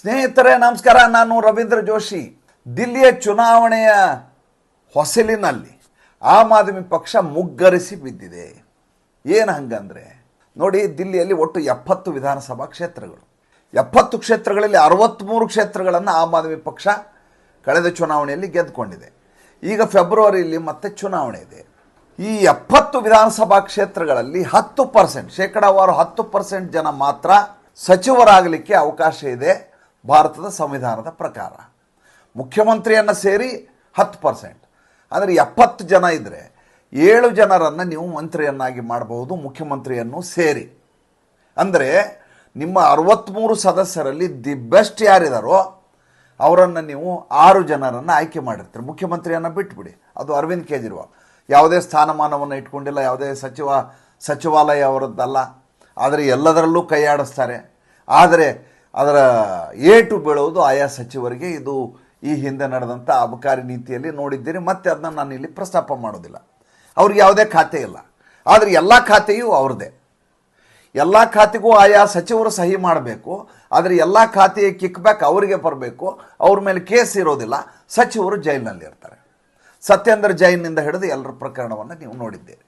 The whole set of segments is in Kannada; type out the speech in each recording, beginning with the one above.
ಸ್ನೇಹಿತರೆ, ನಮಸ್ಕಾರ. ನಾನು ರವೀಂದ್ರ ಜೋಶಿ. ದಿಲ್ಲಿಯ ಚುನಾವಣೆಯ ಹೊಸಲಿನಲ್ಲಿ ಆಮ್ ಆದ್ಮಿ ಪಕ್ಷ ಮುಗ್ಗರಿಸಿ ಬಿದ್ದಿದೆ. ಏನು ಹಂಗಂದ್ರೆ, ನೋಡಿ, ದಿಲ್ಲಿಯಲ್ಲಿ ಒಟ್ಟು ಎಪ್ಪತ್ತು ವಿಧಾನಸಭಾ ಕ್ಷೇತ್ರಗಳು. ಎಪ್ಪತ್ತು ಕ್ಷೇತ್ರಗಳಲ್ಲಿ ಅರವತ್ತ್ಮೂರು ಕ್ಷೇತ್ರಗಳನ್ನು ಆಮ್ ಆದ್ಮಿ ಪಕ್ಷ ಕಳೆದ ಚುನಾವಣೆಯಲ್ಲಿ ಗೆದ್ದುಕೊಂಡಿದೆ. ಈಗ ಫೆಬ್ರವರಿಯಲ್ಲಿ ಮತ್ತೆ ಚುನಾವಣೆ ಇದೆ. ಈ ಎಪ್ಪತ್ತು ವಿಧಾನಸಭಾ ಕ್ಷೇತ್ರಗಳಲ್ಲಿ ಹತ್ತು ಪರ್ಸೆಂಟ್, ಶೇಕಡಾವಾರು ಹತ್ತು ಪರ್ಸೆಂಟ್ ಜನ ಮಾತ್ರ ಸಚಿವರಾಗಲಿಕ್ಕೆ ಅವಕಾಶ ಇದೆ. ಭಾರತದ ಸಂವಿಧಾನದ ಪ್ರಕಾರ. ಮುಖ್ಯಮಂತ್ರಿಯನ್ನು ಸೇರಿ ಹತ್ತು ಪರ್ಸೆಂಟ್ ಅಂದರೆ ಎಪ್ಪತ್ತು ಜನ ಇದ್ದರೆ ಏಳು ಜನರನ್ನು ನೀವು ಮಂತ್ರಿಯನ್ನಾಗಿ ಮಾಡಬಹುದು, ಮುಖ್ಯಮಂತ್ರಿಯನ್ನು ಸೇರಿ. ಅಂದರೆ ನಿಮ್ಮ ಅರವತ್ತ್ಮೂರು ಸದಸ್ಯರಲ್ಲಿ ದಿ ಬೆಸ್ಟ್ ಯಾರಿದಾರೋ ಅವರನ್ನು ನೀವು ಆರು ಜನರನ್ನು ಆಯ್ಕೆ ಮಾಡಿರ್ತೀರಿ. ಮುಖ್ಯಮಂತ್ರಿಯನ್ನು ಬಿಟ್ಬಿಡಿ. ಅದು ಅರವಿಂದ್ ಕೇಜ್ರಿವಾಲ್. ಯಾವುದೇ ಸ್ಥಾನಮಾನವನ್ನು ಇಟ್ಕೊಂಡಿಲ್ಲ, ಯಾವುದೇ ಸಚಿವ, ಸಚಿವಾಲಯ ಅವರದ್ದಲ್ಲ. ಆದರೆ ಎಲ್ಲದರಲ್ಲೂ ಕೈಯಾಡಿಸ್ತಾರೆ ಆದರೆ ಅದರ ಏಟು ಬೀಳೋದು ಆಯಾ ಸಚಿವರಿಗೆ. ಇದು ಈ ಹಿಂದೆ ನಡೆದಂಥ ಅಬಕಾರಿ ನೀತಿಯಲ್ಲಿ ನೋಡಿದ್ದೀರಿ. ಮತ್ತೆ ಅದನ್ನ ನಾನು ಇಲ್ಲಿ ಪ್ರಸ್ತಾಪ ಮಾಡೋದಿಲ್ಲ. ಅವ್ರಿಗೆ ಯಾವುದೇ ಖಾತೆ ಇಲ್ಲ. ಆದರೆ ಎಲ್ಲ ಖಾತೆಯೂ ಅವ್ರದ್ದೇ. ಎಲ್ಲ ಖಾತೆಗೂ ಆಯಾ ಸಚಿವರು ಸಹಿ ಮಾಡಬೇಕು. ಆದರೆ ಎಲ್ಲ ಖಾತೆಯ ಕಿಕ್ ಬ್ಯಾಕ್ ಅವರಿಗೆ ಬರಬೇಕು. ಅವ್ರ ಮೇಲೆ ಕೇಸ್ ಇರೋದಿಲ್ಲ. ಸಚಿವರು ಜೈಲಿನಲ್ಲಿ ಇರ್ತಾರೆ. ಸತ್ಯೇಂದ್ರ ಜೈನ್ನಿಂದ ಹಿಡಿದು ಎಲ್ಲರ ಪ್ರಕರಣವನ್ನು ನೀವು ನೋಡಿದ್ದೀರಿ.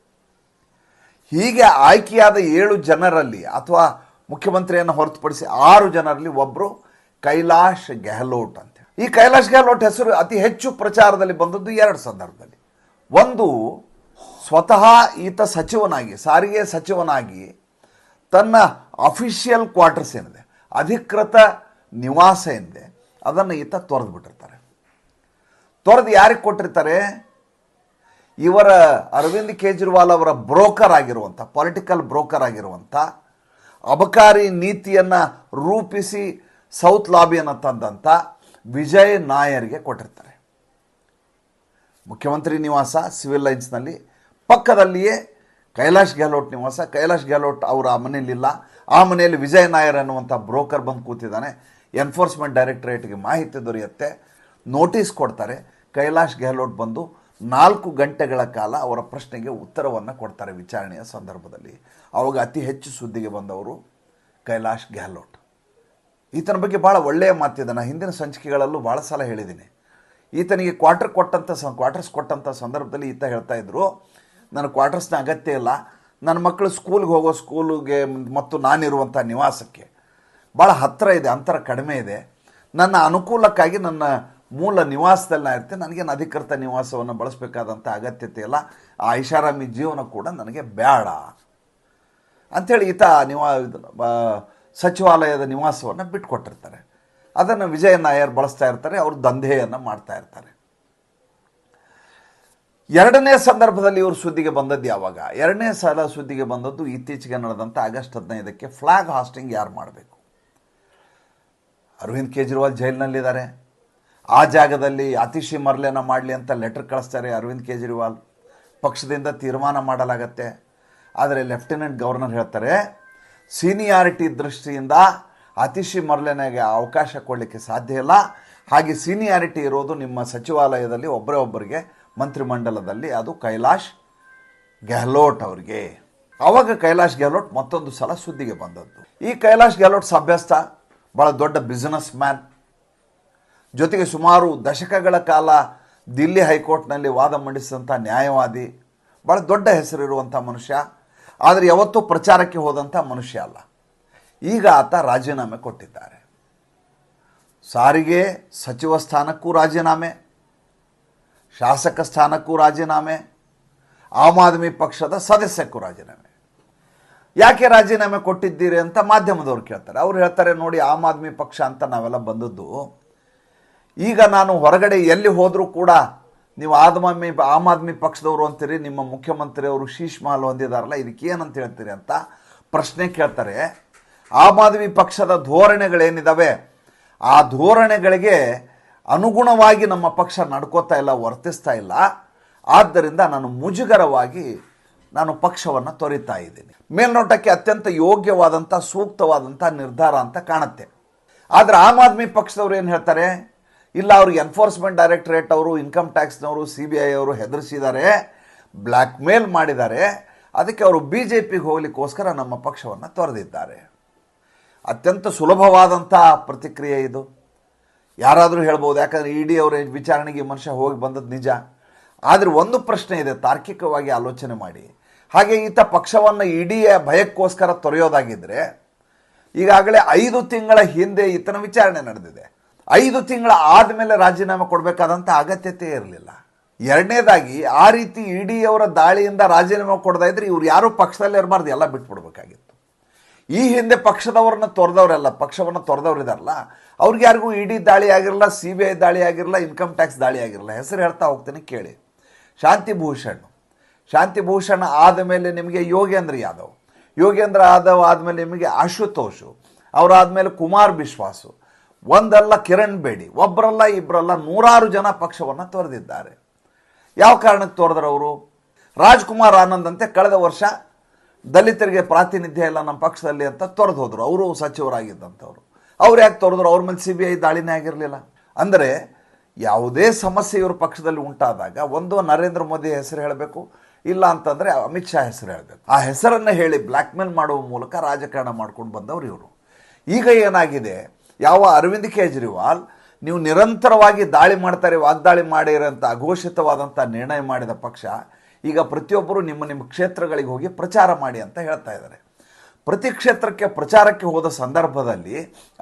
ಹೀಗೆ ಆಯ್ಕೆಯಾದ ಏಳು ಜನರಲ್ಲಿ ಅಥವಾ ಮುಖ್ಯಮಂತ್ರಿಯನ್ನು ಹೊರತುಪಡಿಸಿ ಆರು ಜನರಲ್ಲಿ ಒಬ್ಬರು ಕೈಲಾಶ್ ಗೆಹ್ಲೋಟ್ ಅಂತ ಈ ಕೈಲಾಶ್ ಗೆಹ್ಲೋಟ್ ಹೆಸರು ಅತಿ ಹೆಚ್ಚು ಪ್ರಚಾರದಲ್ಲಿ ಬಂದದ್ದು ಎರಡು ಸಂದರ್ಭದಲ್ಲಿ. ಒಂದು, ಸ್ವತಃ ಈತ ಸಚಿವನಾಗಿ, ಸಾರಿಗೆ ಸಚಿವನಾಗಿ ತನ್ನ ಅಫಿಷಿಯಲ್ ಕ್ವಾರ್ಟರ್ಸ್ ಏನಿದೆ, ಅಧಿಕೃತ ನಿವಾಸ ಏನಿದೆ, ಅದನ್ನು ಈತ ತೊರೆದು ಬಿಟ್ಟಿರ್ತಾರೆ. ತೊರೆದು ಯಾರಿಗೆ ಕೊಟ್ಟಿರ್ತಾರೆ? ಇವರ ಅರವಿಂದ್ ಕೇಜ್ರಿವಾಲ್ ಅವರ ಬ್ರೋಕರ್ ಆಗಿರುವಂಥ, ಪೊಲಿಟಿಕಲ್ ಬ್ರೋಕರ್ ಆಗಿರುವಂಥ ಅಬಕಾರಿ ನೀತಿಯನ್ನು ರೂಪಿಸಿ ಸೌತ್ ಲಾಬಿಯನ್ನು ತಂದಂಥ ವಿಜಯ್ ನಾಯರ್ಗೆ ಕೊಟ್ಟಿರ್ತಾರೆ. ಮುಖ್ಯಮಂತ್ರಿ ನಿವಾಸ ಸಿವಿಲ್ ಲೈನ್ಸ್ನಲ್ಲಿ. ಪಕ್ಕದಲ್ಲಿಯೇ ಕೈಲಾಶ್ ಗೆಹ್ಲೋಟ್ ನಿವಾಸ. ಕೈಲಾಶ್ ಗೆಹ್ಲೋಟ್ ಅವರು ಆ ಮನೆಯಲ್ಲಿಲ್ಲ. ಆ ಮನೆಯಲ್ಲಿ ವಿಜಯ್ ನಾಯರ್ ಅನ್ನುವಂಥ ಬ್ರೋಕರ್ ಬಂದು ಕೂತಿದ್ದಾನೆ. ಎನ್ಫೋರ್ಸ್ಮೆಂಟ್ ಡೈರೆಕ್ಟರೇಟ್ಗೆ ಮಾಹಿತಿ ದೊರೆಯುತ್ತೆ. ನೋಟಿಸ್ ಕೊಡ್ತಾರೆ. ಕೈಲಾಶ್ ಗೆಹ್ಲೋಟ್ ಬಂದು ನಾಲ್ಕು ಗಂಟೆಗಳ ಕಾಲ ಅವರ ಪ್ರಶ್ನೆಗೆ ಉತ್ತರವನ್ನು ಕೊಡ್ತಾರೆ ವಿಚಾರಣೆಯ ಸಂದರ್ಭದಲ್ಲಿ. ಅವಾಗ ಅತಿ ಹೆಚ್ಚು ಸುದ್ದಿಗೆ ಬಂದವರು ಕೈಲಾಶ್ ಗೆಹ್ಲೋಟ್ ಈತನ ಬಗ್ಗೆ ಭಾಳ ಒಳ್ಳೆಯ ಮಾತಿದೆ ನಾನು ಹಿಂದಿನ ಸಂಚಿಕೆಗಳಲ್ಲೂ ಭಾಳ ಸಲ ಹೇಳಿದ್ದೀನಿ. ಈತನಿಗೆ ಕ್ವಾರ್ಟರ್ ಕೊಟ್ಟಂಥ ಸ ಕ್ವಾರ್ಟರ್ಸ್ ಕೊಟ್ಟಂಥ ಸಂದರ್ಭದಲ್ಲಿ ಈತ ಹೇಳ್ತಾ ಇದ್ರು, ನನ್ನ ಕ್ವಾರ್ಟರ್ಸ್ನ ಅಗತ್ಯ ಇಲ್ಲ. ನನ್ನ ಮಕ್ಕಳು ಸ್ಕೂಲ್ಗೆ ಹೋಗೋ ಸ್ಕೂಲಿಗೆ ಮತ್ತು ನಾನಿರುವಂಥ ನಿವಾಸಕ್ಕೆ ಭಾಳ ಹತ್ತಿರ ಇದೆ, ಅಂತರ ಕಡಿಮೆ ಇದೆ. ನನ್ನ ಅನುಕೂಲಕ್ಕಾಗಿ ನನ್ನ ಮೂಲ ನಿವಾಸದಲ್ಲ ಇರ್ತೇನೆ ನನಗೇನು ಅಧಿಕೃತ ನಿವಾಸವನ್ನು ಬಳಸಬೇಕಾದಂಥ ಅಗತ್ಯತೆ ಇಲ್ಲ. ಆ ಐಷಾರಾಮಿ ಜೀವನ ಕೂಡ ನನಗೆ ಬೇಡ ಅಂಥೇಳಿ ಈತ ನಿವಾ ಸಚಿವಾಲಯದ ನಿವಾಸವನ್ನು ಬಿಟ್ಕೊಟ್ಟಿರ್ತಾರೆ. ಅದನ್ನು ವಿಜಯ ನಾಯರ್ ಬಳಸ್ತಾ ಇರ್ತಾರೆ, ಅವರು ದಂಧೆಯನ್ನು ಮಾಡ್ತಾ ಇರ್ತಾರೆ. ಎರಡನೇ ಸಂದರ್ಭದಲ್ಲಿ ಇವರು ಸುದ್ದಿಗೆ ಬಂದದ್ದು ಯಾವಾಗ? ಎರಡನೇ ಸಲ ಸುದ್ದಿಗೆ ಬಂದದ್ದು ಇತ್ತೀಚೆಗೆ ನಡೆದಂಥ ಆಗಸ್ಟ್ ಹದಿನೈದಕ್ಕೆ. ಫ್ಲಾಗ್ ಹಾಸ್ಟಿಂಗ್ ಯಾರು ಮಾಡಬೇಕು? ಅರವಿಂದ್ ಕೇಜ್ರಿವಾಲ್ ಜೈಲಿನಲ್ಲಿದ್ದಾರೆ. ಆ ಜಾಗದಲ್ಲಿ ಅತಿಶಿ ಮರ್ಲೆನ ಮಾಡಲಿ ಅಂತ ಲೆಟರ್ ಕಳಿಸ್ತಾರೆ ಅರವಿಂದ್ ಕೇಜ್ರಿವಾಲ್. ಪಕ್ಷದಿಂದ ತೀರ್ಮಾನ ಮಾಡಲಾಗತ್ತೆ. ಆದರೆ ಲೆಫ್ಟಿನೆಂಟ್ ಗವರ್ನರ್ ಹೇಳ್ತಾರೆ ಸೀನಿಯಾರಿಟಿ ದೃಷ್ಟಿಯಿಂದ ಅತಿಶಿ ಮರ್ಲೆನಾಗೆ ಅವಕಾಶ ಕೊಡಲಿಕ್ಕೆ ಸಾಧ್ಯ ಇಲ್ಲ. ಹಾಗೆ ಸೀನಿಯಾರಿಟಿ ಇರೋದು ನಿಮ್ಮ ಸಚಿವಾಲಯದಲ್ಲಿ ಒಬ್ಬರೇ ಒಬ್ಬರಿಗೆ, ಮಂತ್ರಿಮಂಡಲದಲ್ಲಿ ಅದು ಕೈಲಾಶ್ ಗೆಹ್ಲೋಟ್ ಅವರಿಗೆ. ಆವಾಗ ಕೈಲಾಶ್ ಗೆಹ್ಲೋಟ್ ಮತ್ತೊಂದು ಸಲ ಸುದ್ದಿಗೆ ಬಂದದ್ದು. ಈ ಕೈಲಾಶ್ ಗೆಹ್ಲೋಟ್ ಸಭ್ಯಸ್ಥ ಭಾಳ ದೊಡ್ಡ ಬಿಸ್ನೆಸ್ ಮ್ಯಾನ್ ಜೊತೆಗೆ ಸುಮಾರು ದಶಕಗಳ ಕಾಲ ದಿಲ್ಲಿ ಹೈಕೋರ್ಟ್ನಲ್ಲಿ ವಾದ ಮಂಡಿಸಿದಂಥ ನ್ಯಾಯವಾದಿ ಭಾಳ ದೊಡ್ಡ ಹೆಸರಿರುವಂಥ ಮನುಷ್ಯ, ಆದರೆ ಯಾವತ್ತೂ ಪ್ರಚಾರಕ್ಕೆ ಹೋದಂಥ ಮನುಷ್ಯ ಅಲ್ಲ. ಈಗ ಆತ ರಾಜೀನಾಮೆ ಕೊಟ್ಟಿದ್ದಾರೆ. ಸಾರಿಗೆ ಸಚಿವ ಸ್ಥಾನಕ್ಕೂ ರಾಜೀನಾಮೆ, ಶಾಸಕ ಸ್ಥಾನಕ್ಕೂ ರಾಜೀನಾಮೆ, ಆಮ್ ಆದ್ಮಿ ಪಕ್ಷದ ಸದಸ್ಯಕ್ಕೂ ರಾಜೀನಾಮೆ. ಯಾಕೆ ರಾಜೀನಾಮೆ ಕೊಟ್ಟಿದ್ದೀರಿ ಅಂತ ಮಾಧ್ಯಮದವ್ರು ಕೇಳ್ತಾರೆ. ಅವ್ರು ಹೇಳ್ತಾರೆ, ನೋಡಿ, ಆಮ್ ಆದ್ಮಿ ಪಕ್ಷ ಅಂತ ನಾವೆಲ್ಲ ಬಂದದ್ದು ಈಗ ನಾನು ಹೊರಗಡೆ ಎಲ್ಲಿ ಹೋದರೂ ಕೂಡ ನೀವು ಆದ್ಮಿ ಆಮ್ ಆದ್ಮಿ ಪಕ್ಷದವರು ಅಂತೀರಿ, ನಿಮ್ಮ ಮುಖ್ಯಮಂತ್ರಿಯವರು ಶೀಶ್ ಮಹಲ್ ಹೊಂದಿದಾರಲ್ಲ, ಇದಕ್ಕೆ ಏನಂತ ಹೇಳ್ತೀರಿ ಅಂತ ಪ್ರಶ್ನೆ ಕೇಳ್ತಾರೆ. ಆಮ್ ಆದ್ಮಿ ಪಕ್ಷದ ಧೋರಣೆಗಳೇನಿದ್ದಾವೆ ಆ ಧೋರಣೆಗಳಿಗೆ ಅನುಗುಣವಾಗಿ ನಮ್ಮ ಪಕ್ಷ ನಡ್ಕೋತಾ ಇಲ್ಲ, ವರ್ತಿಸ್ತಾ ಇಲ್ಲ. ಆದ್ದರಿಂದ ನಾನು ಮುಜುಗರವಾಗಿ ನಾನು ಪಕ್ಷವನ್ನು ತೊರಿತಾ ಇದ್ದೀನಿ. ಮೇಲ್ನೋಟಕ್ಕೆ ಅತ್ಯಂತ ಯೋಗ್ಯವಾದಂಥ, ಸೂಕ್ತವಾದಂಥ ನಿರ್ಧಾರ ಅಂತ ಕಾಣುತ್ತೆ. ಆದರೆ ಆಮ್ ಆದ್ಮಿ ಪಕ್ಷದವ್ರು ಏನು ಹೇಳ್ತಾರೆ? ಇಲ್ಲ, ಅವ್ರಿಗೆ ಎನ್ಫೋರ್ಸ್ಮೆಂಟ್ ಡೈರೆಕ್ಟರೇಟ್ ಅವರು ಇನ್ಕಮ್ ಟ್ಯಾಕ್ಸ್ನವರು ಸಿ ಬಿ ಐ ಅವರು ಹೆದರಿಸಿದ್ದಾರೆ ಬ್ಲ್ಯಾಕ್ ಮೇಲ್ ಮಾಡಿದ್ದಾರೆ. ಅದಕ್ಕೆ ಅವರು ಬಿ ಜೆ ಪಿಗೆ ಹೋಗ್ಲಿಕ್ಕೋಸ್ಕರ ನಮ್ಮ ಪಕ್ಷವನ್ನು ತೊರೆದಿದ್ದಾರೆ. ಅತ್ಯಂತ ಸುಲಭವಾದಂಥ ಪ್ರತಿಕ್ರಿಯೆ ಇದು. ಯಾರಾದರೂ ಹೇಳ್ಬೋದು, ಯಾಕಂದರೆ ಇ ಡಿ ಅವರ ವಿಚಾರಣೆಗೆ ಮನುಷ್ಯ ಹೋಗಿ ಬಂದದ್ದು ನಿಜ. ಆದರೆ ಒಂದು ಪ್ರಶ್ನೆ ಇದೆ, ತಾರ್ಕಿಕವಾಗಿ ಆಲೋಚನೆ ಮಾಡಿ. ಹಾಗೆ ಈತ ಪಕ್ಷವನ್ನು ಇಡಿಯ ಭಯಕ್ಕೋಸ್ಕರ ತೊರೆಯೋದಾಗಿದ್ದರೆ ಈಗಾಗಲೇ ಐದು ತಿಂಗಳ ಹಿಂದೆ ಈತನ ವಿಚಾರಣೆ ನಡೆದಿದೆ. ಐದು ತಿಂಗಳ ಆದಮೇಲೆ ರಾಜೀನಾಮೆ ಕೊಡಬೇಕಾದಂಥ ಅಗತ್ಯತೆ ಇರಲಿಲ್ಲ. ಎರಡನೇದಾಗಿ, ಆ ರೀತಿ ಇಡಿ ಅವರ ದಾಳಿಯಿಂದ ರಾಜೀನಾಮೆ ಕೊಡದೇ ಇದ್ರೆ ಇವ್ರು ಯಾರೂ ಪಕ್ಷದಲ್ಲಿ ಇರಬಾರ್ದು, ಎಲ್ಲ ಬಿಟ್ಬಿಡ್ಬೇಕಾಗಿತ್ತು. ಈ ಹಿಂದೆ ಪಕ್ಷದವ್ರನ್ನ ತೊರೆದವರೆಲ್ಲ, ಪಕ್ಷವನ್ನು ತೊರೆದವ್ರು ಇದಾರಲ್ಲ ಅವ್ರಿಗೆ ಯಾರಿಗೂ ಇಡಿ ದಾಳಿ ಆಗಿರಲ್ಲ ಸಿ ಬಿ ಐ ದಾಳಿ ಆಗಿರಲ್ಲ ಇನ್ಕಮ್ ಟ್ಯಾಕ್ಸ್ ದಾಳಿ ಆಗಿರಲ್ಲ ಹೆಸರು ಹೇಳ್ತಾ ಹೋಗ್ತೀನಿ, ಕೇಳಿ. ಶಾಂತಿ ಶಾಂತಿಭೂಷಣ್ ಶಾಂತಿ ಭೂಷಣ್ ಆದಮೇಲೆ ನಿಮಗೆ ಯೋಗೇಂದ್ರ ಯಾದವ್. ಯೋಗೇಂದ್ರ ಯಾದವ್ ಆದಮೇಲೆ ನಿಮಗೆ ಆಶುತೋಷು ಅವರಾದಮೇಲೆ ಕುಮಾರ್ ಬಿಶ್ವಾಸು. ಒಂದಲ್ಲ ಕಿರಣ್ ಬೇಡಿ ಒಬ್ಬರಲ್ಲ ಇಬ್ಬರಲ್ಲ ನೂರಾರು ಜನ ಪಕ್ಷವನ್ನು ತೊರೆದಿದ್ದಾರೆ. ಯಾವ ಕಾರಣಕ್ಕೆ ತೋರಿದ್ರು ಅವರು? ರಾಜ್ಕುಮಾರ್ ಆನಂದ್ ಅಂತೆ ಕಳೆದ ವರ್ಷ ದಲಿತರಿಗೆ ಪ್ರಾತಿನಿಧ್ಯ ಇಲ್ಲ ನಮ್ಮ ಪಕ್ಷದಲ್ಲಿ ಅಂತ ತೊರೆದು ಹೋದರು. ಅವರು ಸಚಿವರಾಗಿದ್ದಂಥವ್ರು. ಅವ್ರು ಯಾಕೆ ತೊರೆದ್ರು? ಅವ್ರ ಮೇಲೆ ಸಿ ಬಿ ಐ ದಾಳಿನೇ ಆಗಿರಲಿಲ್ಲ. ಅಂದರೆ ಯಾವುದೇ ಸಮಸ್ಯೆ ಇವ್ರ ಪಕ್ಷದಲ್ಲಿ ಉಂಟಾದಾಗ ಒಂದು, ನರೇಂದ್ರ ಮೋದಿ ಹೆಸರು ಹೇಳಬೇಕು, ಇಲ್ಲ ಅಂತಂದರೆ ಅಮಿತ್ ಶಾ ಹೆಸರು ಹೇಳಬೇಕು. ಆ ಹೆಸರನ್ನು ಹೇಳಿ ಬ್ಲ್ಯಾಕ್ಮೇಲ್ ಮಾಡುವ ಮೂಲಕ ರಾಜಕಾರಣ ಮಾಡ್ಕೊಂಡು ಬಂದವರು ಇವರು. ಈಗ ಏನಾಗಿದೆ? ಯಾವ ಅರವಿಂದ್ ಕೇಜ್ರಿವಾಲ್ ನೀವು ನಿರಂತರವಾಗಿ ದಾಳಿ ಮಾಡ್ತಾರೆ, ವಾಗ್ದಾಳಿ ಮಾಡಿರೋಂಥ ಅಘೋಷಿತವಾದಂಥ ನಿರ್ಣಯ ಮಾಡಿದ ಪಕ್ಷ, ಈಗ ಪ್ರತಿಯೊಬ್ಬರು ನಿಮ್ಮ ನಿಮ್ಮ ಕ್ಷೇತ್ರಗಳಿಗೆ ಹೋಗಿ ಪ್ರಚಾರ ಮಾಡಿ ಅಂತ ಹೇಳ್ತಾ ಇದ್ದಾರೆ. ಪ್ರತಿ ಕ್ಷೇತ್ರಕ್ಕೆ ಪ್ರಚಾರಕ್ಕೆ ಹೋದ ಸಂದರ್ಭದಲ್ಲಿ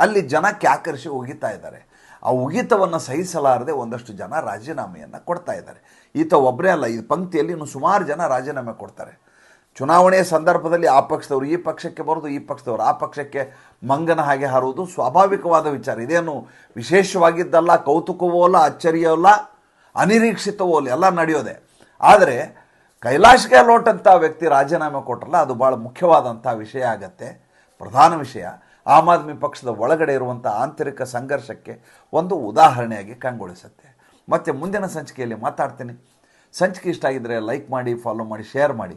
ಅಲ್ಲಿ ಜನಕ್ಕೆ ಆಕರ್ಷಿ ಉಗಿತಾ ಇದ್ದಾರೆ. ಆ ಉಗಿತವನ್ನು ಸಹಿಸಲಾರದೆ ಒಂದಷ್ಟು ಜನ ರಾಜೀನಾಮೆಯನ್ನು ಕೊಡ್ತಾ ಇದ್ದಾರೆ. ಈತ ಒಬ್ಬರೇ ಅಲ್ಲ, ಈ ಪಂಕ್ತಿಯಲ್ಲಿ ಇನ್ನು ಸುಮಾರು ಜನ ರಾಜೀನಾಮೆ ಕೊಡ್ತಾರೆ. ಚುನಾವಣೆಯ ಸಂದರ್ಭದಲ್ಲಿ ಆ ಪಕ್ಷದವರು ಈ ಪಕ್ಷಕ್ಕೆ ಬರೋದು, ಈ ಪಕ್ಷದವರು ಆ ಪಕ್ಷಕ್ಕೆ ಮಂಗನ ಹಾಗೆ ಹಾರುವುದು ಸ್ವಾಭಾವಿಕವಾದ ವಿಚಾರ. ಇದೇನು ವಿಶೇಷವಾಗಿದ್ದಲ್ಲ, ಕೌತುಕವೋ ಅಲ್ಲ, ಅಚ್ಚರಿಯೋ ಅಲ್ಲ, ಅನಿರೀಕ್ಷಿತವೋ ಅಲ್ಲ, ಎಲ್ಲ ನಡೆಯೋದೆ. ಆದರೆ ಕೈಲಾಶ್ ಗೆಹ್ಲೋಟ್ ಅಂತ ವ್ಯಕ್ತಿ ರಾಜೀನಾಮೆ ಕೊಟ್ಟರಲ್ಲ ಅದು ಭಾಳ ಮುಖ್ಯವಾದಂಥ ವಿಷಯ ಆಗತ್ತೆ, ಪ್ರಧಾನ ವಿಷಯ. ಆಮ್ ಆದ್ಮಿ ಪಕ್ಷದ ಒಳಗಡೆ ಇರುವಂಥ ಆಂತರಿಕ ಸಂಘರ್ಷಕ್ಕೆ ಒಂದು ಉದಾಹರಣೆಯಾಗಿ ಕಂಗೊಳಿಸುತ್ತೆ. ಮತ್ತು ಮುಂದಿನ ಸಂಚಿಕೆಯಲ್ಲಿ ಮಾತಾಡ್ತೀನಿ. ಸಂಚಿಕೆ ಇಷ್ಟ ಆಗಿದ್ದರೆ ಲೈಕ್ ಮಾಡಿ ಫಾಲೋ ಮಾಡಿ ಶೇರ್ ಮಾಡಿ.